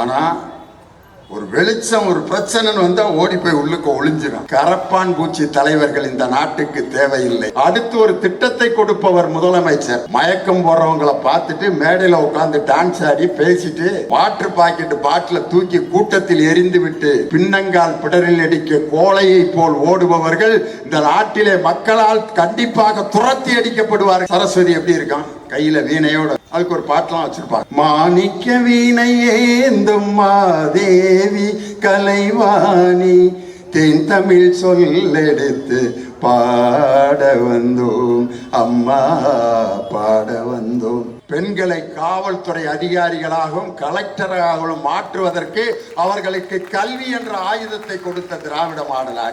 ஆனா ஒரு வெளிச்சம் ஒரு பிரச்சனைன்னு வந்தா ஓடி போய் உள்ளுக்கு ஒளிஞ்சிடும் கரப்பான் பூச்சி தலைவர்கள் இந்த நாட்டுக்கு தேவையில்லை. அடுத்து ஒரு திட்டத்தை கொடுப்பவர் முதலமைச்சர். மயக்கம் போறவங்களை பார்த்துட்டு மேடையில உட்காந்து டான்ஸ் ஆடி பேசிட்டு வாட்டர் பாக்கெட் பாட்டில தூக்கி கூட்டத்தில் எரிந்து விட்டு பின்னங்கால் பிடரில் அடிக்க கோழையை போல் ஓடுபவர்கள் இந்த நாட்டிலே மக்களால் கண்டிப்பாக துரத்தி அடிக்கப்படுவார்கள். சரஸ்வதி எப்படி இருக்கான்? கையில வீணையோட அதுக்கு ஒரு பாட்டெல்லாம் வச்சிருப்பாங்க. மாணிக்க வீணை ஏந்தும் மாதேவி கலைவாணி தென் தமிழ் சொல்லெடுத்து பாட வந்தோம். அம்மா பாட வந்தோம். பெண்களை காவல்துறை அதிகாரிகளாகவும் கலெக்டராகவும் மாற்றுவதற்கு அவர்களுக்கு கல்வி என்ற ஆயுதத்தை கொடுத்த திராவிட மாடலாக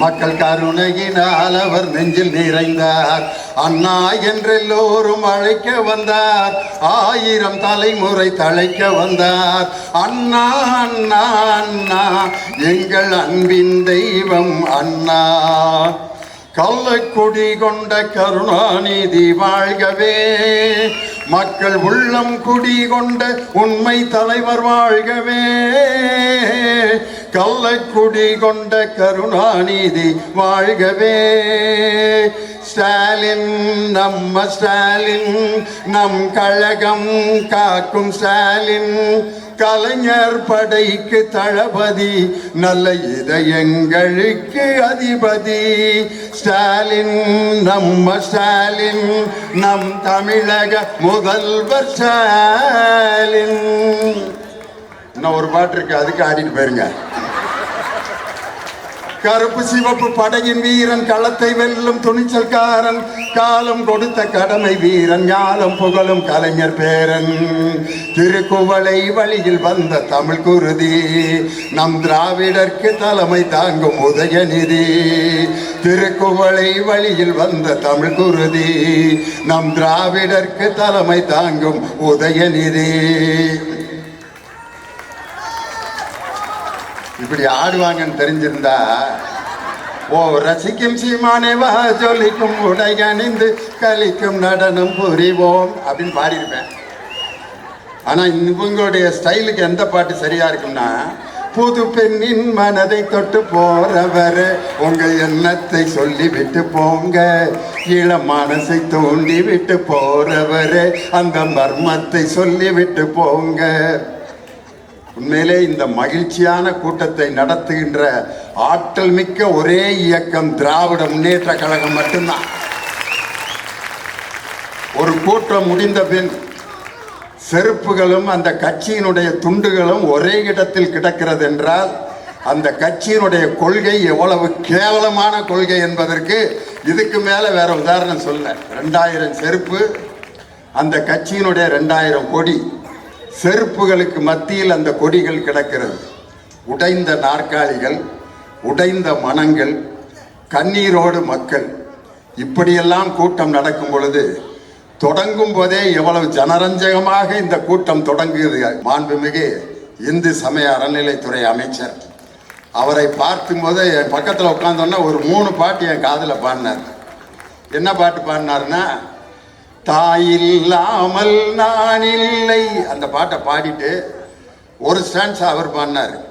மக்கள் கருணையினால் அவர் நெஞ்சில் நிறைந்தார். அண்ணா என்றெல்லோரும் அழைக்க வந்தார். ஆயிரம் தலைமுறை தழைக்க வந்தார். அண்ணா அண்ணா அண்ணா எங்கள் அன்பின் தெய்வம் அண்ணா. கள்ளக்குடி கொண்ட கருணாநிதி வாழ்கவே. மக்கள் உள்ளம் குடி கொண்ட உண்மை தலைவர் வாழ்கவே. கள்ளக்குடி கொண்ட கருணாநிதி வாழ்கவே. ஸ்டாலின் நம்ம ஸ்டாலின் நம் கழகம் காக்கும் ஸ்டாலின். கலைஞர் படைக்கு தளபதி நல்ல இதயங்களுக்கு அதிபதி. ஸ்டாலின் நம்ம ஸ்டாலின் நம் தமிழக முதல்வர் ஸ்டாலின். இன்னும் ஒரு பாட்டு இருக்கு அதுக்கு ஆடிட்டு போயிருங்க. கருப்பு சிவப்பு படையின் வீரன் களத்தை வெல்லும் துணிச்சல்காரன் காலம் கொடுத்த கடமை வீரன் ஞாலம் புகழும் கலைஞர் பேரன். திருக்குவளை வழியில் வந்த தமிழ் குருதி நம் திராவிடர்க்கு தலைமை தாங்கும் உதயநிதி திருக்குவளை வழியில் வந்த தமிழ் குருதி நம் திராவிடர்க்கு தலைமை தாங்கும் உதயநிதி இப்படி ஆடுவாங்கன்னு தெரிஞ்சிருந்தா ஓ ரசிக்கும் சீமானே வா ஜொலிக்கும் உடை அணிந்து கலிக்கும் நடனம் புரிவோம் அப்படின்னு பாடியிருப்பேன். ஆனால் இவங்களுடைய ஸ்டைலுக்கு எந்த பாட்டு சரியா இருக்கும்னா புது பெண்ணின் மனதை தொட்டு போறவர் உங்க எண்ணத்தை சொல்லி விட்டு போங்க. இளம் மனசை தூண்டி விட்டு போறவர் அந்த மர்மத்தை சொல்லி விட்டு போங்க. உண்மையிலே இந்த மகிழ்ச்சியான கூட்டத்தை நடத்துகின்ற ஆற்றல் மிக்க ஒரே இயக்கம் திராவிட முன்னேற்ற கழகம் மட்டும்தான். ஒரு கூட்டம் முடிந்த பின் செருப்புகளும் அந்த கட்சியினுடைய துண்டுகளும் ஒரே இடத்தில் கிடக்கிறது என்றால் அந்த கட்சியினுடைய கொள்கை எவ்வளவு கேவலமான கொள்கை என்பதற்கு இதுக்கு மேலே வேற உதாரணம் சொல்ல. ரெண்டாயிரம் செருப்பு அந்த கட்சியினுடைய ரெண்டாயிரம் கொடி. செருப்புகளுக்கு மத்தியில் அந்த கொடிகள் கிடக்கிறது. உடைந்த நாற்காலிகள் உடைந்த மனங்கள் கண்ணீரோடு மக்கள். இப்படியெல்லாம் கூட்டம் நடக்கும் பொழுது தொடங்கும் போதே எவ்வளவு ஜனரஞ்சகமாக இந்த கூட்டம் தொடங்குகிறது மாண்புமிகு இந்து சமய அறநிலைத்துறை அமைச்சர். அவரை பார்க்கும்போது என் பக்கத்தில் உட்காந்தோன்னா ஒரு மூணு பாட்டு என் காதில் பாடினார். என்ன பாட்டு பாடினாருன்னா தாயில்லாமல் நான் இல்லை அந்த பாட்டை பாடிட்டு ஒரு ஸ்டான்ஸ் அவர் பாடினார்.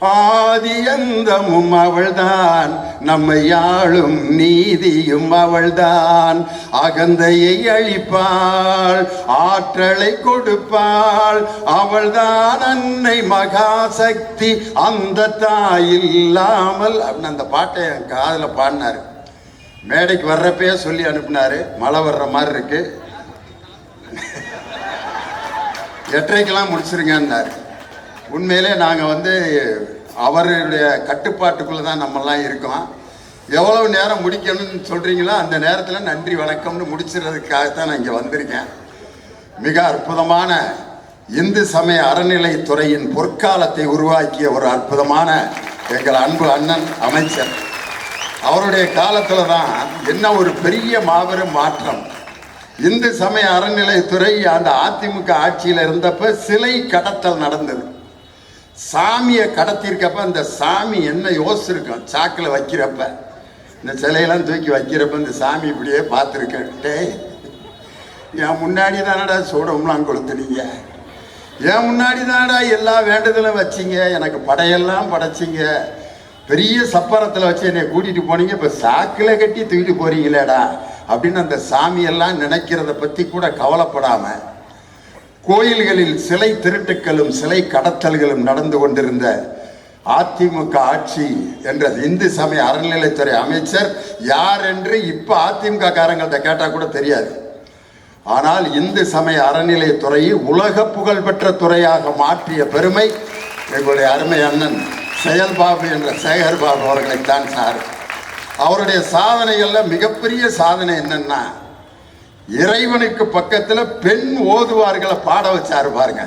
ஆதியந்தமும் அவள்தான் நம்மை ஆளும் நீதியும் அவள்தான். அகந்தையை அழிப்பாள் ஆற்றலை கொடுப்பாள். அவள்தான் அன்னை மகாசக்தி அந்த தாயில்லாமல் அப்படின்னு அந்த பாட்டை என் காதில் பாடினாரு. மேடைக்கு வர்றப்பயே சொல்லி அனுப்பினார். மழை வர்ற மாதிரி இருக்கு. எட்டரைக்கெல்லாம் முடிச்சிருங்கன்னாரு. உண்மையிலே நாங்கள் வந்து அவருடைய கட்டுப்பாட்டுக்குள்ளே தான் நம்மெல்லாம் இருக்கோம். எவ்வளவு நேரம் முடிக்கணும்னு சொல்கிறீங்களோ அந்த நேரத்தில் நன்றி வணக்கம்னு முடிச்சிடுறதுக்காகத்தான் நான் இங்கே வந்திருக்கேன். மிக அற்புதமான இந்து சமய அறநிலைத்துறையின் பொற்காலத்தை உருவாக்கிய ஒரு அற்புதமான எங்கள் அன்பு அண்ணன் அமைச்சர். அவருடைய காலத்தில் தான் என்ன ஒரு பெரிய மாபெரும் மாற்றம். இந்து சமய அறநிலைத்துறை அந்த அதிமுக ஆட்சியில் இருந்தப்ப சிலை கடத்தல் நடந்தது. சாமியை கடத்திருக்கப்ப அந்த சாமி என்ன யோசிச்சிருக்கும்? சாக்கில் வைக்கிறப்ப. இந்த சிலையெல்லாம் தூக்கி வைக்கிறப்ப இந்த சாமி இப்படியே பார்த்துருக்கேன். டே என் முன்னாடி தானடா சூடம்லாம் கொளுத்துனீங்க? என் முன்னாடி தானடா எல்லா வேண்டுதலும் வச்சீங்க? எனக்கு படையெல்லாம் படைச்சிங்க. பெரிய சப்பரத்தில் வச்சு என்னை கூட்டிட்டு போனீங்க இப்போ சாக்கில் கட்டி தூக்கிட்டு போறீங்களேடா அப்படின்னு அந்த சாமியெல்லாம் நினைக்கிறத பற்றி கூட கவலைப்படாமல் கோயில்களில் சிலை திருட்டுக்களும் சிலை கடத்தல்களும் நடந்து கொண்டிருந்த அதிமுக ஆட்சி என்ற இந்து சமய அறநிலைத்துறை அமைச்சர் யார் என்று இப்போ அதிமுக காரங்கள்ட்ட கேட்டால் கூட தெரியாது. ஆனால் இந்து சமய அறநிலைத்துறையை உலக புகழ்பெற்ற துறையாக மாற்றிய பெருமை எங்களுடைய அருமை அண்ணன். செயல்பாபு என்ற சேகர் பாபு அவர்களைத்தான் சார். அவருடைய சாதனைகளில் மிகப்பெரிய சாதனை என்னன்னா இறைவனுக்கு பக்கத்தில் பெண் ஓதுவார்களை பாட வச்சாரு பாருங்க.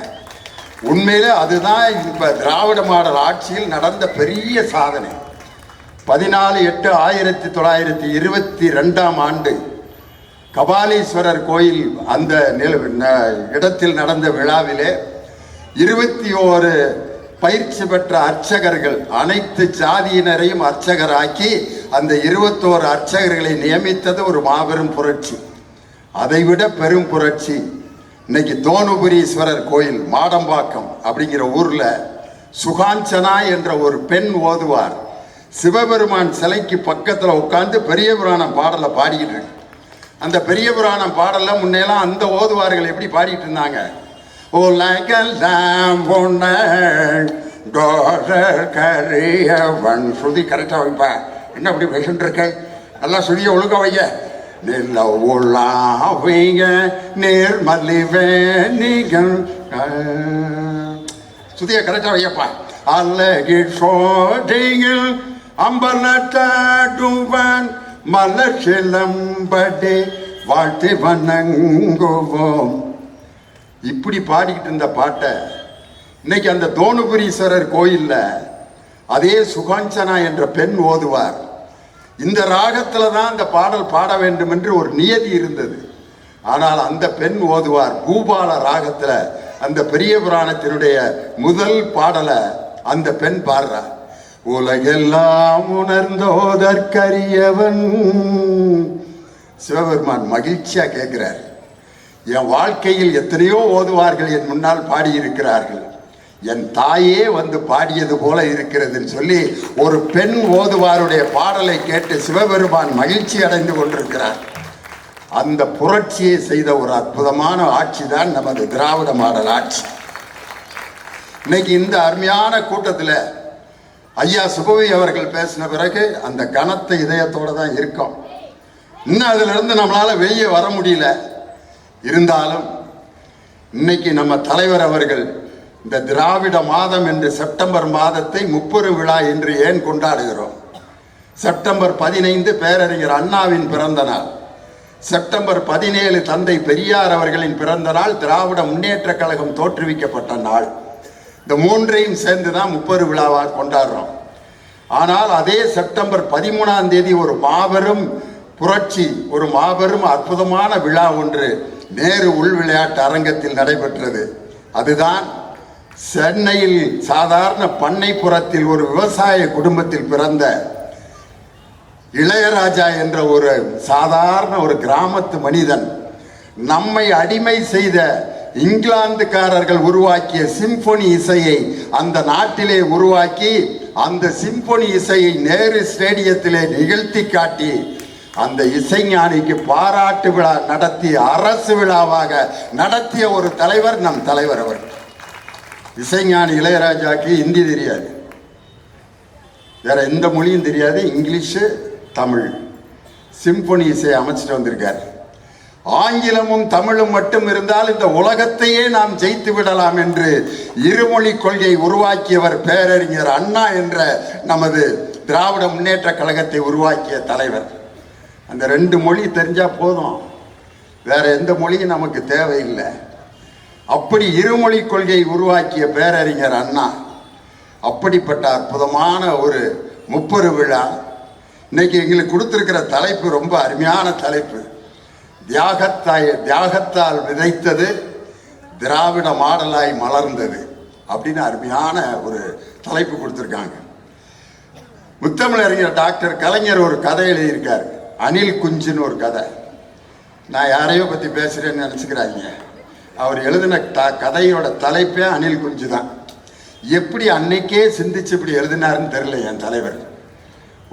உண்மையிலே அதுதான் இப்போ திராவிட மாடல் ஆட்சியில் நடந்த பெரிய சாதனை. பதினாலு எட்டு ஆயிரத்தி தொள்ளாயிரத்தி இருபத்தி ரெண்டாம் ஆண்டு கபாலீஸ்வரர் கோயில் அந்த நில ந- இடத்தில் நடந்த விழாவிலே இருபத்தி ஓரு பயிற்சி பெற்ற அர்ச்சகர்கள் அனைத்து ஜாதியினரையும் அர்ச்சகராக்கி அந்த இருபத்தோரு அர்ச்சகர்களை நியமித்தது ஒரு மாபெரும் புரட்சி. அதைவிட பெரும் புரட்சி. இன்னைக்கு தோணுபுரீஸ்வரர் கோயில் மாடம்பாக்கம் அப்படிங்கிற ஊர்ல சுகாஞ்சனா என்ற ஒரு பெண் ஓதுவார். சிவபெருமான் சிலைக்கு பக்கத்தில் உட்கார்ந்து பெரிய புராணம் பாடலை பாடிக்கிட்டு இருக்கு. அந்த பெரிய புராணம் பாடலில் முன்னெல்லாம் அந்த ஓதுவார்கள் எப்படி பாடிட்டு இருந்தாங்க? உலகெல்லாம் உணர் கரியவன் ஸ்ருதி கரெக்டாக வைப்பா. என்ன அப்படி பேசிட்டு இருக்க? நல்லா சுதியை ஒழுங்க வைய. நில உள்ளாவிய நீங்கள் சுதியை கரெக்டாக வையப்பா. அழகி சோதியில் அம்பலத்தாடுவன் மலர் சிலம்படி வாழ்த்தி வணங்குவோம். இப்படி பாடிக்கிட்டு இருந்த பாட்டை இன்னைக்கு அந்த தோணுபுரீஸ்வரர் கோயிலில் அதே சுகாஞ்சனா என்ற பெண் ஓதுவார். இந்த ராகத்தில் தான் அந்த பாடல் பாட வேண்டும் என்று ஒரு நியதி இருந்தது. ஆனால் அந்த பெண் ஓதுவார் பூபால ராகத்தில் அந்த பெரிய புராணத்தினுடைய முதல் பாடலை அந்த பெண் பாடுறார். உலகெல்லாம் உணர்ந்தோதற்கரியவன் சிவபெருமான் மகிழ்ச்சியாக கேட்கிறார் என் வாழ்க்கையில் எத்தனையோ ஓதுவார்கள் என் முன்னால் பாடியிருக்கிறார்கள். என் தாயே வந்து பாடியது போல இருக்கிறதுன்னு சொல்லி ஒரு பெண் ஓதுவாருடைய பாடலை கேட்டு சிவபெருமான் மகிழ்ச்சி அடைந்து கொண்டிருக்கிறார். அந்த புரட்சியை செய்த ஒரு அற்புதமான ஆட்சி தான் நமது திராவிட மாடல் ஆட்சி. இன்னைக்கு இந்த அருமையான கூட்டத்தில் ஐயா சுபவி அவர்கள் பேசின பிறகு அந்த கனத்த இதயத்தோடு தான் இருக்கோம். இன்னும் அதுலேருந்து நம்மளால் வெளியே வர முடியல. இருந்தாலும் இன்னைக்கு நம்ம தலைவர் அவர்கள் இந்த திராவிட மாதம் என்று செப்டம்பர் மாதத்தை முப்பெரு விழா என்று ஏன் கொண்டாடுகிறோம்? செப்டம்பர் பதினைந்து பேரறிஞர் அண்ணாவின் பிறந்த நாள். செப்டம்பர் பதினேழு தந்தை பெரியார் அவர்களின் பிறந்த நாள் திராவிட முன்னேற்ற கழகம் தோற்றுவிக்கப்பட்ட நாள். இந்த மூன்றையும் சேர்ந்து தான் முப்பெரு விழாவாக கொண்டாடுறோம். ஆனால் அதே செப்டம்பர் பதிமூணாம் தேதி ஒரு மாபெரும் புரட்சி ஒரு மாபெரும் அற்புதமான விழா ஒன்று நேரு உள் விளையாட்டு அரங்கத்தில் நடைபெற்றது. அதுதான் சென்னையில் சாதாரண பண்ணைப்புறத்தில் ஒரு விவசாய குடும்பத்தில் பிறந்த இளையராஜா என்ற ஒரு சாதாரண ஒரு கிராமத்து மனிதன் நம்மை அடிமை செய்த இங்கிலாந்துக்காரர்கள் உருவாக்கிய சிம்பொனி இசையை அந்த நாட்டிலே உருவாக்கி அந்த சிம்பொனி இசையை நேரு ஸ்டேடியத்திலே நிகழ்த்தி காட்டி அந்த இசைஞானிக்கு பாராட்டு விழா நடத்தி அரசு விழாவாக நடத்திய ஒரு தலைவர் நம் தலைவர் அவர். இசைஞானி இளையராஜாக்கு இந்தி தெரியாது. வேற எந்த மொழியும் தெரியாது. இங்கிலீஷு தமிழ். சிம்பொனி இசை அமைச்சிட்டு வந்திருக்கார். ஆங்கிலமும் தமிழும் மட்டும் இருந்தால் இந்த உலகத்தையே நாம் ஜெயித்து விடலாம் என்று இருமொழி கொள்கை உருவாக்கியவர் பேரறிஞர் அண்ணா என்ற நமது திராவிட முன்னேற்ற கழகத்தை உருவாக்கிய தலைவர். அந்த ரெண்டு மொழி தெரிஞ்சால் போதும். வேற எந்த மொழியும் நமக்கு தேவையில்லை. அப்படி இருமொழி கொள்கையை உருவாக்கிய பேரறிஞர் அண்ணா அப்படிப்பட்ட அற்புதமான ஒரு முப்பரு விழா. இன்னைக்கு எங்களுக்கு கொடுத்துருக்கிற தலைப்பு ரொம்ப அருமையான தலைப்பு. தியாகத்தாய் தியாகத்தால் விதைத்தது திராவிட மாடலாய் மலர்ந்தது அப்படின்னு அருமையான ஒரு தலைப்பு கொடுத்துருக்காங்க. முத்தமிழறிஞர் டாக்டர் கலைஞர் ஒரு கதை எழுதியிருக்காரு. அனில் குஞ்சுன்னு ஒரு கதை. நான் யாரையோ பற்றி பேசுகிறேன்னு நினச்சிக்கிறாங்க. அவர் எழுதின த கதையோட தலைப்பே அனில் குஞ்சு தான் எப்படி அன்னைக்கே சிந்திச்சு இப்படி எழுதினாருன்னு தெரில என் தலைவர்.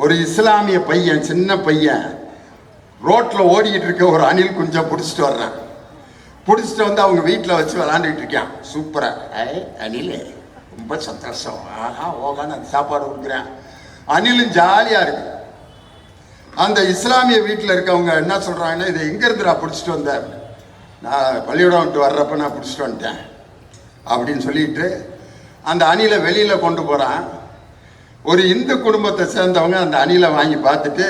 ஒரு இஸ்லாமிய பையன் சின்ன பையன் ரோட்டில் ஓடிக்கிட்டு இருக்க ஒரு அணில் குஞ்சை பிடிச்சிட்டு வர்றான். பிடிச்சிட்டு வந்து அவங்க வீட்டில் வச்சு விளாண்டுக்கிட்டு இருக்கான். சூப்பராக ஐ அணில். ரொம்ப சந்தோஷம். ஆஹா ஓகான்னு அந்த சாப்பாடு கொடுக்குறேன். அணிலும் ஜாலியாக இருக்குது அந்த இஸ்லாமிய வீட்டில் இருக்கவங்க என்ன சொல்கிறாங்கன்னா இதை எங்கேருந்துடா பிடிச்சிட்டு வந்தேன்? நான் பள்ளியோடம் விட்டு வர்றப்ப நான் பிடிச்சிட்டு வந்துட்டேன் அப்படின்னு சொல்லிட்டு அந்த அணிலை வெளியில் கொண்டு போகிறான் ஒரு இந்து குடும்பத்தை சேர்ந்தவங்க அந்த அணிலை வாங்கி பார்த்துட்டு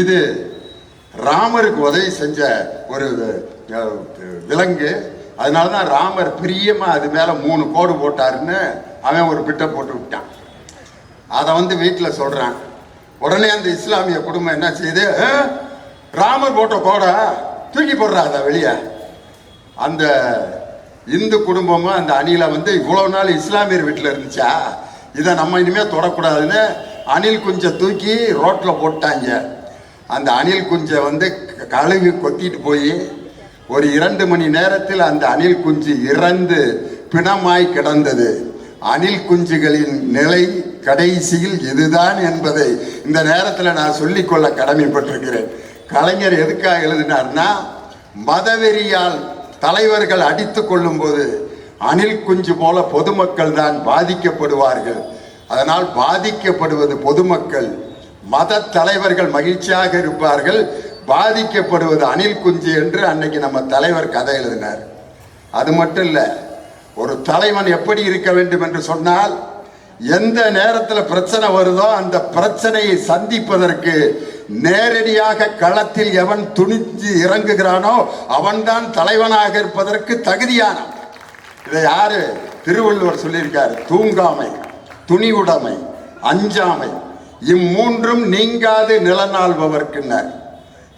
இது ராமருக்கு உதவி செஞ்ச ஒரு விலங்கு. அதனால தான் ராமர் பிரியமாக அது மேலே மூணு கோடு போட்டாருன்னு அவன் ஒரு பிட்டை போட்டு விட்டான். அதை வந்து வீட்டில் சொல்கிறான் உடனே அந்த இஸ்லாமிய குடும்பம் என்ன செய்யுது ராமர் போட்ட கோடை தூக்கி போடுறா அதை வெளியே. அந்த இந்து குடும்பமும் அந்த அணிலை வந்து இவ்வளோ நாள் இஸ்லாமியர் வீட்டில் இருந்துச்சா? இதை நம்ம இனிமேல் தொடக்கூடாதுன்னு அணில் குஞ்சை தூக்கி ரோட்டில் போட்டாங்க. அந்த அணில் குஞ்சை வந்து கழுவி கொத்திட்டு போய் ஒரு இரண்டு மணி நேரத்தில் அந்த அணில் குஞ்சு இறந்து பிணமாய் கிடந்தது. அணில் குஞ்சுகளின் நிலை கடைசியில் இதுதான் என்பதை இந்த நேரத்தில் நான் சொல்லிக்கொள்ள கடமைப்பட்டிருக்கிறேன். கலைஞர் எதுக்காக எழுதினார்னா மதவெறியால் தலைவர்கள் அடித்து கொள்ளும்போது அணில் குஞ்சு போல பொதுமக்கள் தான் பாதிக்கப்படுவார்கள். அதனால் பாதிக்கப்படுவது பொதுமக்கள். மத தலைவர்கள் மகிழ்ச்சியாக இருப்பார்கள். பாதிக்கப்படுவது அணில் குஞ்சு என்று அன்னைக்கு நம்ம தலைவர் கதை எழுதினார். அது மட்டும் இல்லை ஒரு தலைவன் எப்படி இருக்க வேண்டும் என்று சொன்னால் எந்த நேரத்தில் பிரச்சனை வருதோ அந்த பிரச்சனையை சந்திப்பதற்கு நேரடியாக களத்தில் எவன் துணிஞ்சு இறங்குகிறானோ அவன்தான் தலைவனாக இருப்பதற்கு தகுதியானவன் இதை யாரு? திருவள்ளுவர் சொல்லியிருக்காரு. தூங்காமை துணிவுடைமை அஞ்சாமை. இம்மூன்றும் நீங்காது நிலநாள்பவர்க்குன்னார்.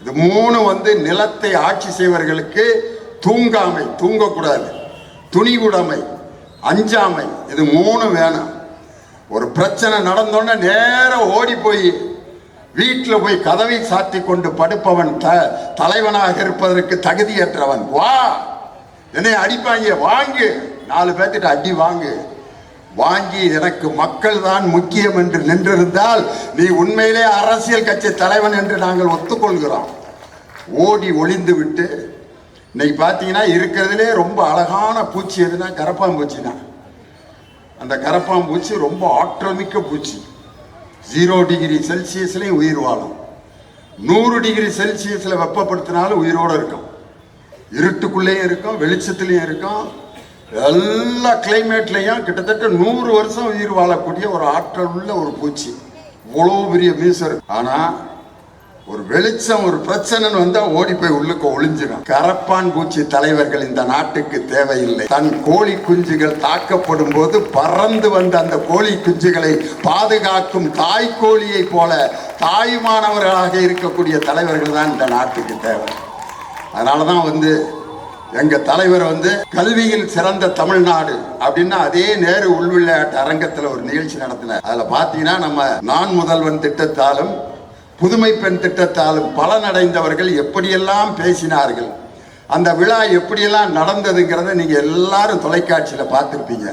இது மூணு வந்து நிலத்தை ஆட்சி செய்வர்களுக்கு தூங்காமை தூங்கக்கூடாது. துணிவுடைமை அஞ்சாமை இது மூணு வேணும். ஒரு பிரச்சனை நடந்தோன்னே நேரம் ஓடி போய் வீட்டில் போய் கதவை சாத்தி கொண்டு படுப்பவன் த தலைவனாக இருப்பதற்கு தகுதியற்றவன். வா! என்னை அடிப்பாங்க வாங்கு. நாலு பேர்த்திட்ட அடி வாங்கு. வாங்கி எனக்கு மக்கள் தான் முக்கியம் என்று நின்றிருந்தால் நீ உண்மையிலே அரசியல் கட்சி தலைவன் என்று நாங்கள் ஒத்துக்கொள்கிறோம். ஓடி ஒளிந்து விட்டு இன்னைக்கு பார்த்தீங்கன்னா இருக்கிறதுலே ரொம்ப அழகான பூச்சி எதுனா கரப்பாம்பூச்சி தான் அந்த கரப்பாம்பூச்சி ரொம்ப ஆற்றமிக்க பூச்சி. ஜீரோ டிகிரி செல்சியஸ்லேயும் உயிர் வாழும். நூறு டிகிரி செல்சியஸில் வெப்பப்படுத்தினாலும் உயிரோடு இருக்கும். இருட்டுக்குள்ளேயும் இருக்கும் வெளிச்சத்துலேயும் இருக்கும். எல்லா கிளைமேட்லேயும் கிட்டத்தட்ட நூறு வருஷம் உயிர் வாழக்கூடிய ஒரு ஆற்றல் உள்ள ஒரு பூச்சி. இவ்வளோ பெரிய மீசர் ஆனால் ஒரு வெளிச்சம் ஒரு பிரச்சனைன்னு வந்தா ஓடி போய் உள்ளுக்கு ஒளிஞ்சிடும் கரப்பான் பூச்சி தலைவர்கள் இந்த நாட்டுக்கு தேவையில்லை. தன் கோழி குஞ்சுகள் தாக்கப்படும் போது பறந்து வந்த அந்த கோழி குஞ்சுகளை பாதுகாக்கும் தாய் கோழியை போல தாய்மானவர்களாக இருக்கக்கூடிய தலைவர்கள் தான் இந்த நாட்டுக்கு தேவை. அதனால தான் வந்து எங்க தலைவர் வந்து கல்வியில் சிறந்த தமிழ்நாடு அப்படின்னா அதே நேரு உள்விளையாட்டு அரங்கத்தில் ஒரு நிகழ்ச்சி நடத்தினார். அதுல பாத்தீங்கன்னா நம்ம நான் முதல்வன் திட்டத்தாலும் புதுமை பெண் திட்டத்தாலும் பலனடைந்தவர்கள் எப்படியெல்லாம் பேசினார்கள்? அந்த விழா எப்படியெல்லாம் நடந்ததுங்கிறத நீங்க எல்லாரும் தொலைக்காட்சியில பார்த்துருப்பீங்க.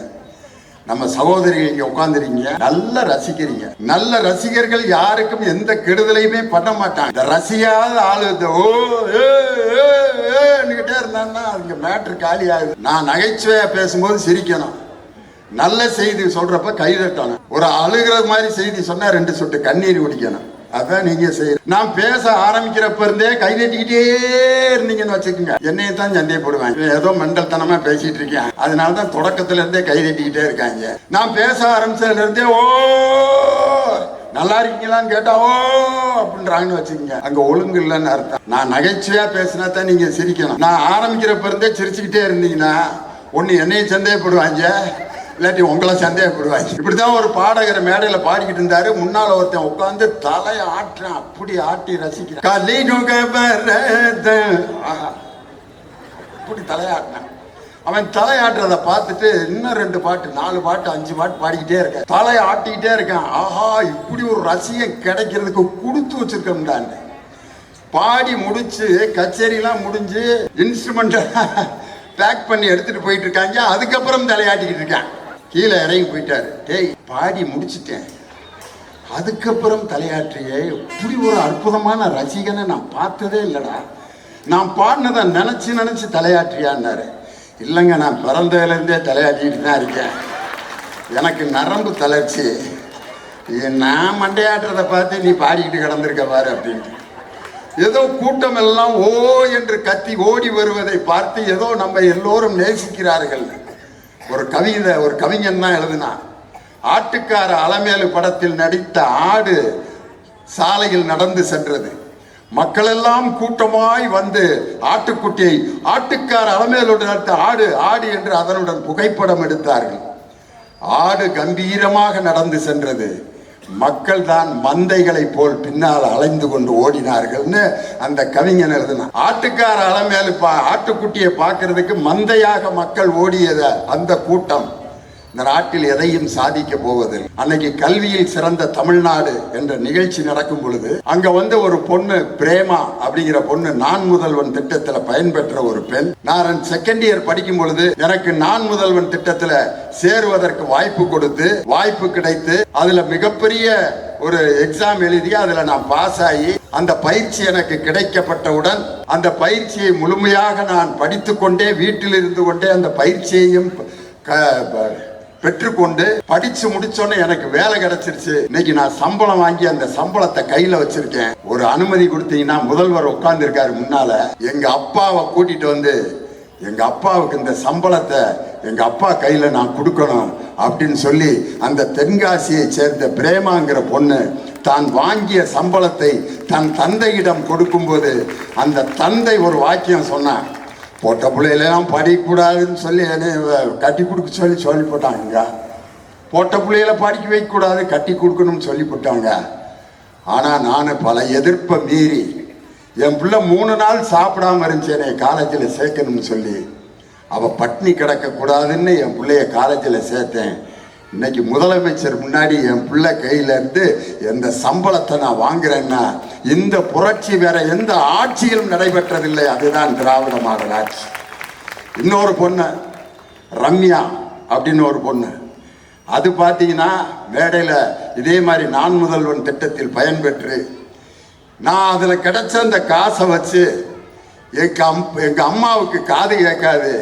நம்ம சகோதரிகள் இங்க உட்காந்துருக்கீங்க நல்ல ரசிக்கிறீங்க. நல்ல ரசிகர்கள் யாருக்கும் எந்த கெடுதலையுமே பண்ண மாட்டாங்க. இந்த ரசிகாத ஆளு இந்த ஓ இருந்தான்னா அதுங்க மேட்ரு காலி ஆகுது. நான் நகைச்சுவையா பேசும்போது சிரிக்கணும். நல்ல செய்தி சொல்றப்ப கைதட்டணும் ஒரு அழுகிற மாதிரி செய்தி சொன்னா ரெண்டு சொட்டு கண்ணீர் குடிக்கணும். அதான் நீங்க செய்யணும் நான் பேச ஆரம்பிக்கிறப்ப இருந்தே கை தட்டிக்கிட்டே இருந்தீங்கன்னு வச்சுக்கோங்க. என்னைய தான் சந்தேகப்படுவாங்க போடுவாங்க ஏதோ மெண்டல்தனமா பேசிட்டு இருக்கேன். அதனால தான் தொடக்கத்துல இருந்தே கை தட்டிக்கிட்டே இருக்காங்க. நான் பேச ஆரம்பிச்சதுல இருந்தே ஓ நல்லா இருக்கீங்களான்னு கேட்டா ஓ அப்படின்றாங்கன்னு வச்சுக்கோங்க. அங்க ஒழுங்கு இல்லைன்னு அர்த்தம். நான் நகைச்சுவையா பேசினா தான் நீங்க சிரிக்கணும் நான் ஆரம்பிக்கிறப்ப இருந்தே சிரிச்சுக்கிட்டே இருந்தீங்கன்னா ஒன்னு என்னைய சந்தேகப்படுவாங்க இல்லாட்டி உங்களை சந்தேகப்படுவாங்க இப்படிதான் ஒரு பாடகர் மேடையில பாடிக்கிட்டு இருந்தாரு. முன்னால ஒருத்தன் உட்காந்து தலையை ஆட்டுறான். அப்படி ஆட்டி ரசிக்கிறான். அப்படி தலையாட்டினான் அவன் தலையாட்டுறத பார்த்துட்டு இன்னும் ரெண்டு பாட்டு நாலு பாட்டு அஞ்சு பாட்டு பாடிக்கிட்டே இருக்கான். தலையை ஆட்டிக்கிட்டே இருக்கான். ஆஹா இப்படி ஒரு ரசிகன் கிடைக்கிறதுக்கு கொடுத்து வச்சிருக்கோம்டான்னு. பாடி முடிச்சு கச்சேரிலாம் முடிஞ்சு இன்ஸ்ட்ருமெண்ட் பேக் பண்ணி எடுத்துட்டு போயிட்டு இருக்காங்க. அதுக்கப்புறம் தலையாட்டிக்கிட்டு இருக்கான். கீழே இறங்கி போயிட்டாரு. டேய் பாடி முடிச்சிட்டேன். அதுக்கப்புறம் தலையாற்றிய இப்படி ஒரு அற்புதமான ரசிகனை நான் பார்த்ததே இல்லைடா. நான் பாடினதை நினச்சி நினச்சி தலையாற்றியான்னாரு. இல்லைங்க நான் பிறந்ததுலேருந்தே தலையாட்டிகிட்டு தான் இருக்கேன். எனக்கு நரம்பு தளர்ச்சி. நான் மண்டையாட்டுறதை பார்த்து நீ பாடிக்கிட்டு கிடந்திருக்க பாரு அப்படின்ட்டு. ஏதோ கூட்டம் எல்லாம் ஓ என்று கத்தி ஓடி வருவதை பார்த்து ஏதோ நம்ம எல்லோரும் நேசிக்கிறார்கள். ஒரு கவிதை ஒரு கவிஞன் தான் எழுதினான் ஆட்டுக்கார அலமேலு படத்தில் நடித்த ஆடு சாலையில் நடந்து சென்றது. மக்களெல்லாம் கூட்டமாய் வந்து ஆட்டுக்குட்டியை ஆட்டுக்கார அலமேலுடன் நடத்த ஆடு ஆடு என்று அதனுடன் புகைப்படம் எடுத்தார்கள். ஆடு கம்பீரமாக நடந்து சென்றது. மக்கள் தான் மந்தைகளைப் போல் பின்னால் அலைந்து கொண்டு ஓடினார்கள்னு அந்த கவிஞன் எழுதினான். ஆட்டுக்கார அலமேலு பா ஆட்டுக்குட்டியை பார்க்கறதுக்கு மந்தையாக மக்கள் ஓடியத அந்த கூட்டம். இந்த நாட்டில் எதையும் சாதிக்க போவதில்லை. அன்னைக்கு கல்வியில் சிறந்த தமிழ்நாடு என்ற நிகழ்ச்சி நடக்கும் பொழுது அங்க வந்து ஒரு பொண்ணு பிரேமா அப்படிங்கிற பொண்ணு நான் முதல்வன் திட்டத்துல பயன்பெற்ற ஒரு பெண். நான் செகண்ட் இயர் படிக்கும் பொழுது எனக்கு நான் முதல்வன் திட்டத்துல சேருவதற்கு வாய்ப்பு கொடுத்து வாய்ப்பு கிடைத்து அதுல மிகப்பெரிய ஒரு எக்ஸாம் எழுதி அதுல நான் பாஸ் ஆகி அந்த பயிற்சி எனக்கு கிடைக்கப்பட்டவுடன் அந்த பயிற்சியை முழுமையாக நான் படித்துக்கொண்டே வீட்டில் இருந்து கொண்டே அந்த பயிற்சியையும் பெற்றுக்கொண்டு படிச்சு முடிச்சோன்னே எனக்கு வேலை கிடைச்சிருச்சு. இன்னைக்கு நான் சம்பளம் வாங்கி அந்த சம்பளத்தை கையில வச்சிருக்கேன். ஒரு அனுமதி கொடுத்தீங்கன்னா முதல்வர் உட்கார்ந்து இருக்காரு முன்னால. எங்க அப்பாவை கூட்டிட்டு வந்து எங்க அப்பாவுக்கு இந்த சம்பளத்தை எங்க அப்பா கையில நான் கொடுக்கணும். அப்படின்னு சொல்லி அந்த தென்காசியை சேர்ந்த பிரேமாங்கிற பொண்ணு தான் வாங்கிய சம்பளத்தை தன் தந்தையிடம் கொடுக்கும்போது அந்த தந்தை ஒரு வாக்கியம் சொன்னான். பொட்ட பிள்ளைகளெல்லாம் படிக்கக்கூடாதுன்னு சொல்லி என்னை கட்டி கொடுக்க சொல்லி சொல்லி போட்டாங்க போட்ட பிள்ளைகளை படிக்க வைக்கக்கூடாது கட்டி கொடுக்கணும்னு சொல்லி போட்டாங்க. ஆனால் நான் பல எதிர்ப்பை மீறி என் பிள்ளை மூணு நாள் சாப்பிடாம இருந்துச்சு என்னை காலேஜில் சேர்க்கணும்னு சொல்லி அவள் பட்னி கிடக்கக்கூடாதுன்னு என் பிள்ளைய காலேஜில் சேர்த்தேன். இன்னைக்கு முதலமைச்சர் முன்னாடி என் பிள்ளை கையில இருந்து எந்த சம்பளத்தை நான் வாங்குறேன்னா இந்த புரட்சி வேற எந்த ஆட்சியிலும் நடைபெற்றதில்லை. அதுதான் திராவிட மாடல் ஆட்சி. இன்னொரு பொண்ணு ரம்யா அப்படின்னு ஒரு பொண்ணு. அது பார்த்தீங்கன்னா மேடையில் இதே மாதிரி நான் முதல்வன் திட்டத்தில் பயன்பெற்று நான் அதில் கிடைச்ச அந்த காசை வச்சு எங்கள் அம் எங்கள் அம்மாவுக்கு காது கேட்காது.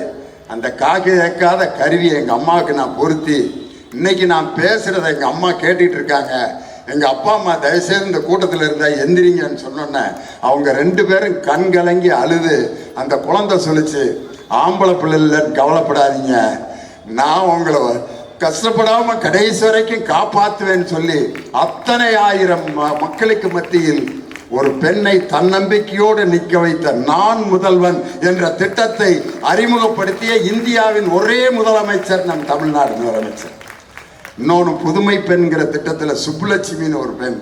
அந்த காது கேட்காத கருவியை எங்கள் அம்மாவுக்கு நான் பொருத்தி இன்னைக்கு நான் பேசுகிறத எங்கள் அம்மா கேட்டுட்டு இருக்காங்க. எங்கள் அப்பா அம்மா தயவுசெய்து இந்த கூட்டத்தில் இருந்தால் எந்திரிங்கன்னு சொன்னோன்னே அவங்க ரெண்டு பேரும் கண் கலங்கி அழுது அந்த குழந்தை சொல்லிச்சு ஆம்பளை பிள்ளைலன்னு கவலைப்படாதீங்க. நான் உங்களை கஷ்டப்படாம கடைசி வரைக்கும் காப்பாற்றுவேன்னு சொல்லி அத்தனை ஆயிரம் ம- மக்களுக்கு மத்தியில் ஒரு பெண்ணை தன்னம்பிக்கையோடு நிற்க வைத்த நான் முதல்வன் என்ற திட்டத்தை அறிமுகப்படுத்திய இந்தியாவின் ஒரே முதலமைச்சர் நம் தமிழ்நாடு முதலமைச்சர். இன்னொன்று புதுமை பெண்கிற திட்டத்தில் சுப்புலட்சுமின்னு ஒரு பெண்.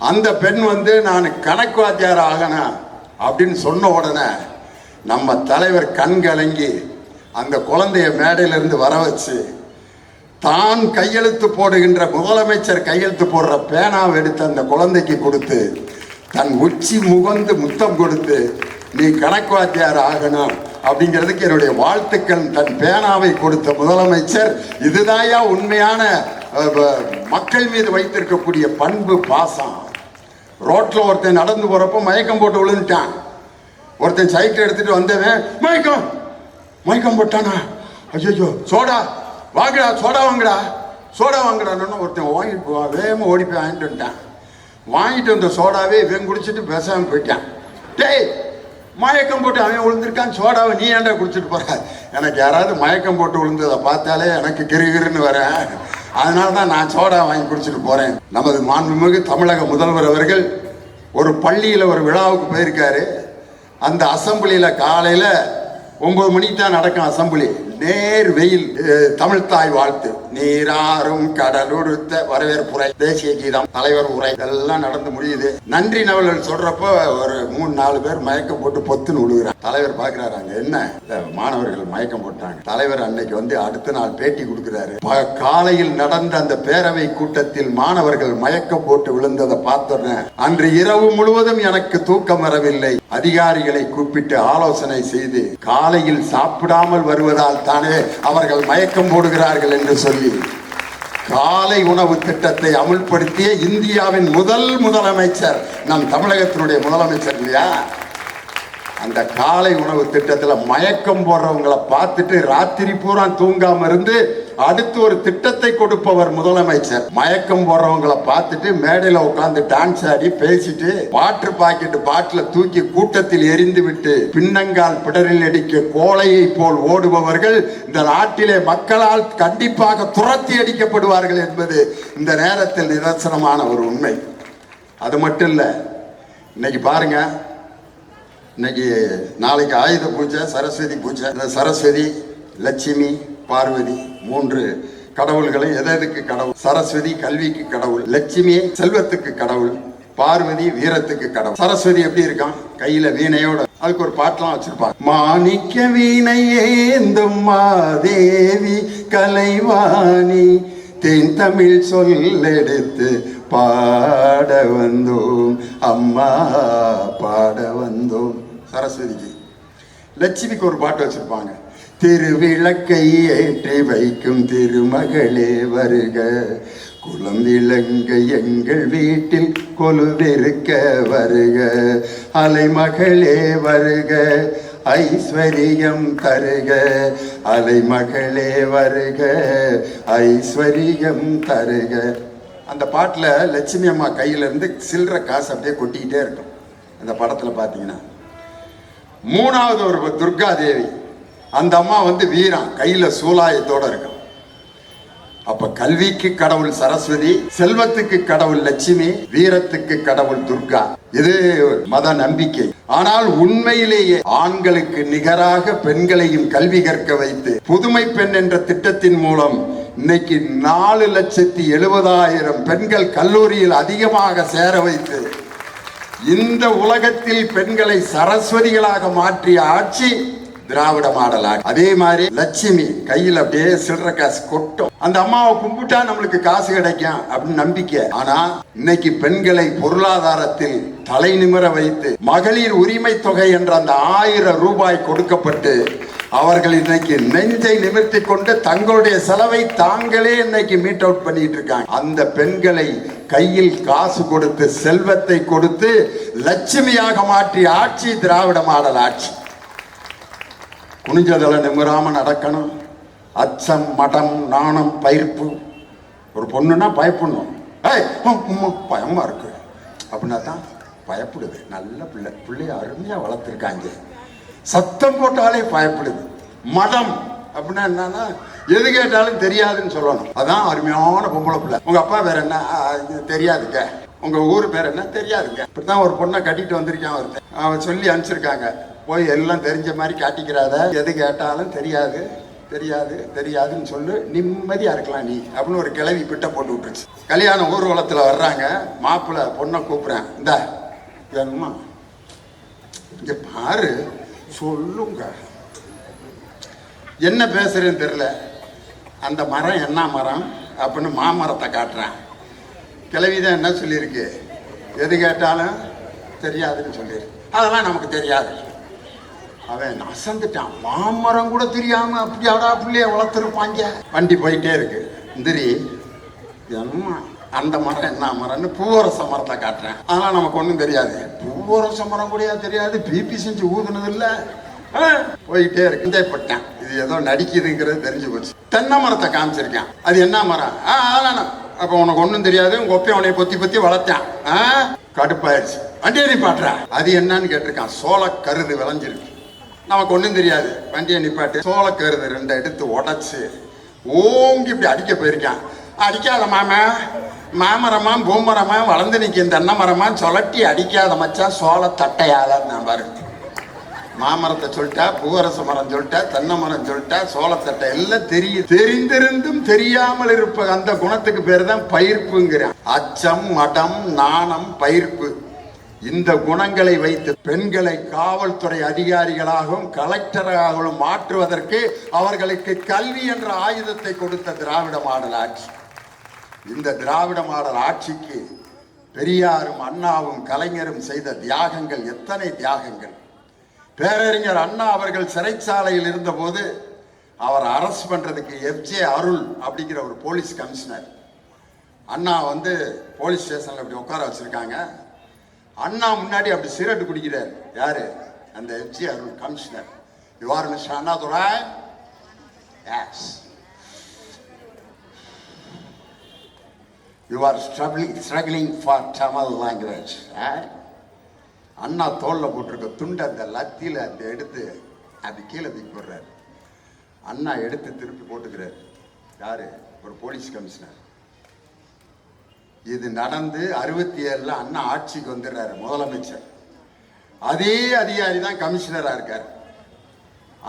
அந்த பெண் வந்து நான் கணக்கு வாத்தியார் ஆகணும் அப்படின்னு சொன்ன உடனே நம்ம தலைவர் கண் கலங்கி அந்த குழந்தைய மேடையிலிருந்து வர வச்சு தான் கையெழுத்து போடுகின்ற முதலமைச்சர் கையெழுத்து போடுற பேனாவை எடுத்து அந்த குழந்தைக்கு கொடுத்து தன் உச்சி முகந்து முத்தம் கொடுத்து நீ கணக்கு வாத்தியார் ஆகணும் அப்படிங்கிறதுக்கு என்னுடைய வாழ்த்துக்கள். தன் பேனாவை கொடுத்த முதலமைச்சர் இதுதாயா உண்மையான மக்கள் மீது வைத்திருக்கக்கூடிய பண்பு பாசம். ரோட்டில் ஒருத்தன் நடந்து போகிறப்போ மயக்கம் போட்டு விழுந்துட்டான். ஒருத்தன் சைக்கிள் எடுத்துட்டு வந்தவன் மயக்கம்! மயக்கம் போட்டானா? ஐயோ சோடா! வாங்கடா சோடா வாங்கடா! சோடா வாங்கடான்னு ஒருத்தன் வாங்கிட்டு போ வேகமாக ஓடி போய் வாங்கிட்டு வந்துட்டான். வாங்கிட்டு வந்த சோடாவே இவன் குடிச்சிட்டு பேசாமல் போயிட்டான். டேய் மயக்கம் போட்டு அவன் விழுந்திருக்கான் சோடாவை நீ ஏண்டா குடிச்சிட்டு போற? எனக்கு யாராவது மயக்கம் போட்டு விழுந்ததை பார்த்தாலே எனக்கு கிருகிருன்னு வரேன் அதனால தான் நான் சோடா வாங்கி குடிச்சிட்டு போறேன். நமது மாண்புமிகு தமிழக முதல்வர் அவர்கள் ஒரு பள்ளியில் ஒரு விழாவுக்கு போயிருக்காரு. அந்த அசம்பிளியில் காலையில் ஒன்பது மணிக்கு தான் நடக்கும் அசம்பிளி. நேர் வெயில் தமிழ் தாய் வாழ்த்து. நீராறும் கடலுடுத்த வரவேற்புரை தேசிய கீதம் தலைவர் உரை எல்லாம் நடந்து முடியுது. நன்றி நவல்கள் சொல்றப்போ ஒரு மூணு நாலு பேர் மயக்கம் போட்டு பொத்துன்னு விழுகிறாங்க தலைவர் பாக்குறாங்க என்ன? மாணவர்கள் மயக்கம் போட்டாங்க. தலைவர் அன்னைக்கு வந்து அடுத்த நாள் பேட்டி கொடுக்கிறாரு. காலையில் நடந்த அந்த பேரவை கூட்டத்தில் மாணவர்கள் மயக்கம் போட்டு விழுந்ததை பார்த்தோன்னே அன்று இரவு முழுவதும் எனக்கு தூக்கம் வரவில்லை. அதிகாரிகளை கூப்பிட்டு ஆலோசனை செய்து காலையில் சாப்பிடாமல் வருவதால் தானே அவர்கள் மயக்கம் போடுகிறார்கள் என்று சொல்லி காலை உணவு திட்டத்தை அமுல்படுத்திய இந்தியாவின் முதல் முதலமைச்சர் நம் தமிழகத்தினுடைய முதலமைச்சர் இல்லையா? அந்த காலை உணவு திட்டத்தில் மயக்கம் போடுறவங்களை பார்த்துட்டு ராத்திரி பூரா தூங்காம இருந்து அடுத்து ஒரு திட்டத்தை கொடுப்பவர் முதலமைச்சர். மயக்கம் போடுறவங்களை பார்த்துட்டு மேடையில உட்காந்து டான்ஸ் ஆடி பேசிட்டு வாட்டர் பாக்கெட் பாட்டில தூக்கி கூட்டத்தில் எரிந்து விட்டு பின்னங்கால் பிடரில் அடிக்க கோழையை போல் ஓடுபவர்கள் இந்த நாட்டிலே மக்களால் கண்டிப்பாக துரத்தி அடிக்கப்படுவார்கள் என்பது இந்த நேரத்தில் நிதர்சனமான ஒரு உண்மை. அது மட்டும் இல்லை இன்னைக்கு பாருங்க இன்னைக்கு நாளைக்கு ஆயுத பூஜை சரஸ்வதி பூஜை இந்த சரஸ்வதி லட்சுமி பார்வதி மூன்று கடவுள்களும் எதற்கு கடவுள்? சரஸ்வதி கல்விக்கு கடவுள் லட்சுமி செல்வத்துக்கு கடவுள் பார்வதி வீரத்துக்கு கடவுள். சரஸ்வதி எப்படி இருக்கான்? கையில வீணையோட. அதுக்கு ஒரு பாட்டெல்லாம் வச்சிருப்பாங்க. மாணிக்க வீணை ஏந்தும் மாதேவி கலைவாணி தென் தமிழ் சொல்லெடுத்து பாட வந்தோம். அம்மா பாட வந்தோம். சரஸ்வதிக்கு. லட்சுமிக்கு ஒரு பாட்டு வச்சிருப்பாங்க. திருவிளக்கை ஏற்றி வைக்கும் திருமகளே வருக. குளம் விளங்க எங்கள் வீட்டில் கொலுவிருக்க வருக. அலைமகளே வருக ஐஸ்வரியம் தருக. அலைமகளே வருக ஐஸ்வரியம் தருக. அந்த பாட்டில் லட்சுமி அம்மா கையிலேருந்து சில்லற காசு அப்படியே கொட்டிக்கிட்டே இருக்கும் அந்த படத்தில் பார்த்தீங்கன்னா மூணாவது ஒரு துர்கா தேவி அந்த அம்மா வந்து வீரம் கையில சூலாயத்தோட இருக்கும் அப்ப கல்விக்கு கடவுள் சரஸ்வதி செல்வத்துக்கு கடவுள் லட்சுமி வீரத்துக்கு கடவுள் துர்கா. இது மத நம்பிக்கை. ஆனால் உண்மையிலேயே ஆண்களுக்கு நிகராக பெண்களையும் கல்வி கற்க வைத்து புதுமை பெண் என்ற திட்டத்தின் மூலம் இன்னைக்கு நாலு லட்சத்தி எழுபதாயிரம் பெண்கள் கல்லூரியில் அதிகமாக சேர வைத்து இந்த உலகத்தில் பெண்களை சரஸ்வதிகளாக மாற்றிய ஆட்சி திராவிட மாடல் ஆட்சி அதே மாதிரி லட்சுமி கையில் அப்படியே சில்லற காசு கொட்டும். அந்த அம்மாவை கும்பிட்டா நம்மளுக்கு காசு கிடைக்கும் அப்படின்னு நம்பிக்கை. ஆனா இன்னைக்கு பெண்களை பொருளாதாரத்தில் தலை நிமிர வைத்து மகளிர் உரிமை தொகை என்ற அந்த ஆயிரம் ரூபாய் கொடுக்கப்பட்டு அவர்கள் இன்னைக்கு நெஞ்சை நிமிர்த்தி கொண்டு தங்களுடைய செலவை தாங்களே இன்னைக்கு மீட் அவுட் பண்ணிட்டு இருக்காங்க. அந்த பெண்களை கையில் காசு கொடுத்து செல்வத்தை கொடுத்து லட்சுமியாக மாற்றி ஆட்சி திராவிட மாடல் ஆட்சி. குனிஞ்சதில் நிமிராமல் நடக்கணும் அச்சம் மடம் நாணம் பயிர்ப்பு. ஒரு பொண்ணுன்னா பயப்படணும். ஏய் பயமாக இருக்கு. அப்படின்னா தான் பயப்படுது. நல்ல பிள்ளை. பிள்ளைய அருமையாக வளர்த்துருக்காங்க. சத்தம் போட்டாலே பயப்படுது. மடம் அப்படின்னா என்னன்னா எது கேட்டாலும் தெரியாதுன்னு சொல்லணும். அதான் அருமையான பொம்பளை பிள்ளை. உங்கள் அப்பா பேர் என்ன? இது தெரியாதுங்க. உங்கள் ஊர் பேர் என்ன? தெரியாதுங்க. இப்படிதான் ஒரு பொண்ணை கட்டிட்டு வந்திருக்கான் ஒருத்தன். அவன் சொல்லி அனுப்பிச்சிருக்காங்க. போய் எல்லாம் தெரிஞ்ச மாதிரி காட்டிக்கிறாத? எது கேட்டாலும் தெரியாது. தெரியாது தெரியாதுன்னு சொல்லு. நிம்மதியாக இருக்கலாம் நீ. அப்படின்னு ஒரு கிளவி பிட்ட போட்டு விட்டுருச்சு. கல்யாணம் ஊர்வலத்தில் வர்றாங்க. மாப்பிள்ளை பொண்ணை கூப்பிட்றேன். இந்தா வேணுமா இங்கே பாரு சொல்லுங்க. என்ன பேசுறேன்னு தெரியல. அந்த மரம் என்ன மரம்? அப்படின்னு மாமரத்தை காட்டுறேன். கிளவி தான் என்ன சொல்லியிருக்கு? எது கேட்டாலும் தெரியாதுன்னு சொல்லியிருக்கு. அதெல்லாம் நமக்கு தெரியாது. அவன் அசந்துட்டான். மாமரம் கூட தெரியாம அப்படியாடா பிள்ளைய வளர்த்துருப்பாங்க. வண்டி போயிட்டே இருக்கு. இந்திரி அந்த மரம் என்ன மரம்னு பூவரச மரத்தை காட்டுறேன். அதெல்லாம் நமக்கு ஒன்றும் தெரியாது. பூவரச மரம் கூட தெரியாது. பிபி செஞ்சு ஊதுனது இல்லை ஆ, போயிட்டே இருக்கு. இந்தப்பட்டேன் இது ஏதோ நடிக்குதுங்கிறது தெரிஞ்சு போச்சு. தென்னை மரத்தை காமிச்சிருக்கேன். அது என்ன மரம்? ஆ அதெல்லாம் அப்போ உனக்கு ஒன்றும் தெரியாது. உங்க ஒப்பை உனைய பொத்தி பொத்தி வளர்த்தேன். ஆ கடுப்பாயிருச்சு. வண்டியை பாட்டுற. அது என்னன்னு கேட்டிருக்கான். சோள கருது விளைஞ்சிருக்கு. நமக்கு ஒன்றும் தெரியாது. வண்டியை நிப்பாட்டு சோளக்கருது ரெண்டை எடுத்து உடச்சி ஓங்கி இப்படி அடிக்க போயிருக்கான். அடிக்காத மாமா மாமரமா பூமரமா வளர்ந்து நிற்கும் தென்னை மரமா சொலட்டி அடிக்காத மச்சா சோள தட்டையாத நான் பாரு. மாமரத்தை சொல்லிட்டா பூவரச மரம் சொல்லிட்டா தென்னை மரம் சொல்லிட்டா சோளத்தட்டை எல்லாம் தெரியும் தெரிந்திருந்தும் தெரியாமல் இருப்ப அந்த குணத்துக்கு பேர் தான் பயிர்ப்புங்கிறேன். அச்சம் மடம் நாணம் பயிர்ப்பு. இந்த குணங்களை வைத்து பெண்களை காவல்துறை அதிகாரிகளாகவும் கலெக்டராகவும் மாற்றுவதற்கு அவர்களுக்கு கல்வி என்ற ஆயுதத்தை கொடுத்த திராவிட மாடல் ஆட்சி. இந்த திராவிட மாடல் ஆட்சிக்கு பெரியாரும் அண்ணாவும் கலைஞரும் செய்த தியாகங்கள் எத்தனை தியாகங்கள். பேரறிஞர் அண்ணா அவர்கள் சிறைச்சாலையில் இருந்தபோது அவர் அரெஸ்ட் பண்ணுறதுக்கு எஃப்ஜே அருள் அப்படிங்கிற ஒரு போலீஸ் கமிஷனர். அண்ணா வந்து போலீஸ் ஸ்டேஷனில் அப்படி உட்கார வச்சுருக்காங்க. அண்ணா முன்னாடி அப்படி சிகரெட் குடிக்கிறார் யாரு? அந்த FJ Arul commissioner. You're mister Annadurai yes you are struggling struggling for Tamil language Anna தோல்ல போட்டிருக்க துண்டை அந்த லத்தியில் அந்த எடுத்து அது கீழே தூக்கி போடுறாரு. அண்ணா எடுத்து திருப்பி போட்டுக்கிறார். யாரு? ஒரு போலீஸ் கமிஷனர். இது நடந்து அறுபத்தி ஏழில் அண்ணா ஆட்சிக்கு வந்துடுறாரு முதலமைச்சர். அதே அதிகாரி தான் கமிஷனராக இருக்கார்.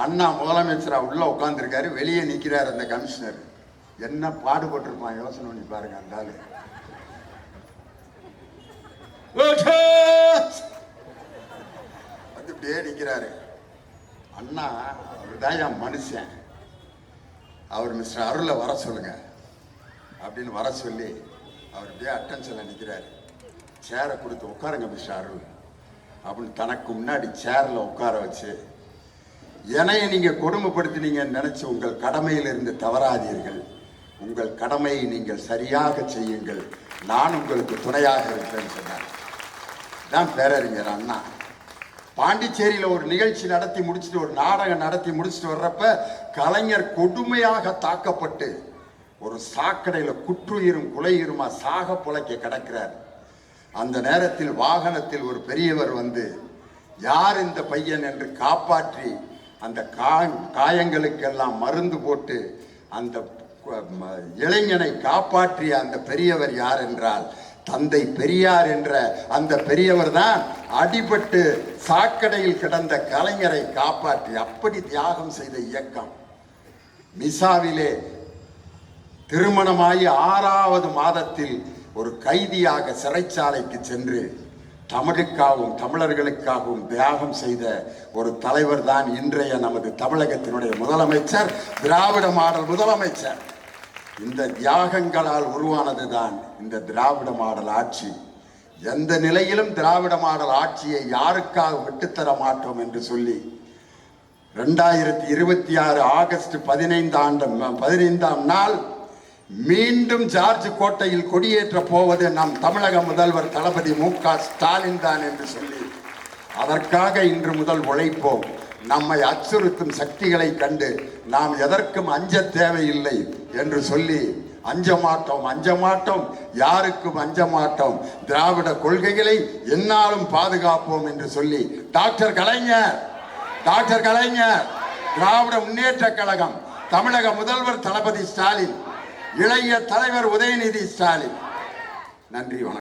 அண்ணா முதலமைச்சராக உள்ளே உட்காந்துருக்காரு வெளியே நிற்கிறார் அந்த கமிஷனர். என்ன பாடுபட்டிருப்பான் யோசனை பண்ணி பாருங்க அந்த ஆளு. வந்து இப்படியே நிற்கிறாரு அண்ணா அவர் தான் என் மனுஷன். அவர் மிஸ்டர் அருளை வர சொல்லுங்க. அப்படின்னு வர சொல்லி அவர் அப்படியே அட்டென்ஷன்ல நிற்கிறார் சேரை கொடுத்து உட்காருங்க மிஸ் அருள். அப்படின்னு தனக்கு முன்னாடி சேரில் உட்கார வச்சு என்னைய நீங்கள் கொடுமைப்படுத்தினீங்கன்னு நினச்சி உங்கள் கடமையிலிருந்து தவறாதீர்கள். உங்கள் கடமையை நீங்கள் சரியாக செய்யுங்கள். நான் உங்களுக்கு துணையாக இருப்பேன்னு சொன்னார். தான் பேரறிஞர் அண்ணா. பாண்டிச்சேரியில் ஒரு நிகழ்ச்சி நடத்தி முடிச்சுட்டு ஒரு நாடகம் நடத்தி முடிச்சுட்டு வர்றப்ப கலைஞர் கொடுமையாக தாக்கப்பட்டு ஒரு சாக்கடையில் குற்றுயிரும் குலையுருமா சாக புழைக்க கிடக்கிறார். அந்த நேரத்தில் வாகனத்தில் ஒரு பெரியவர் வந்து யார் இந்த பையன்? என்று காப்பாற்றி அந்த கா- காயங்களுக்கெல்லாம் மருந்து போட்டு அந்த இளைஞனை காப்பாற்றிய அந்த பெரியவர் யார் என்றால் தந்தை பெரியார் என்ற அந்த பெரியவர் தான் அடிபட்டு சாக்கடையில் கிடந்த கலைஞரை காப்பாற்றி அப்படி தியாகம் செய்த இயக்கம். மிசாவிலே திருமணமாகி ஆறாவது மாதத்தில் ஒரு கைதியாக சிறைச்சாலைக்கு சென்று தமிழுக்காகவும் தமிழர்களுக்காகவும் தியாகம் செய்த ஒரு தலைவர் தான் இன்றைய நமது தமிழகத்தினுடைய முதலமைச்சர் திராவிட மாடல் முதலமைச்சர். இந்த தியாகங்களால் உருவானது தான் இந்த திராவிட மாடல் ஆட்சி. எந்த நிலையிலும் திராவிட மாடல் ஆட்சியை யாருக்காக விட்டுத்தர மாட்டோம் என்று சொல்லி ரெண்டாயிரத்தி இருபத்தி ஆறு ஆகஸ்ட் பதினைந்து ஆண்டு பதினைந்தாம் நாள் மீண்டும் ஜார்ஜ் கோட்டையில் கொடியேற்ற போவது நம் தமிழக முதல்வர் தளபதி மு க ஸ்டாலின் தான் என்று சொல்லி. அதற்காக இன்று முதல் உழைப்போம். நம்மை அச்சுறுத்தும் சக்திகளை கண்டு நாம் எதற்கும் அஞ்ச தேவையில்லை என்று சொல்லி அஞ்ச மாட்டோம் அஞ்ச மாட்டோம் யாருக்கும் அஞ்ச மாட்டோம் திராவிட கொள்கைகளை என்னாலும் பாதுகாப்போம் என்று சொல்லி. டாக்டர் கலைஞர் டாக்டர் கலைஞர் திராவிட முன்னேற்ற கழகம் தமிழக முதல்வர் தளபதி ஸ்டாலின். இளைய தலைவர் உதயநிதி ஸ்டாலின். நன்றி வணக்கம்.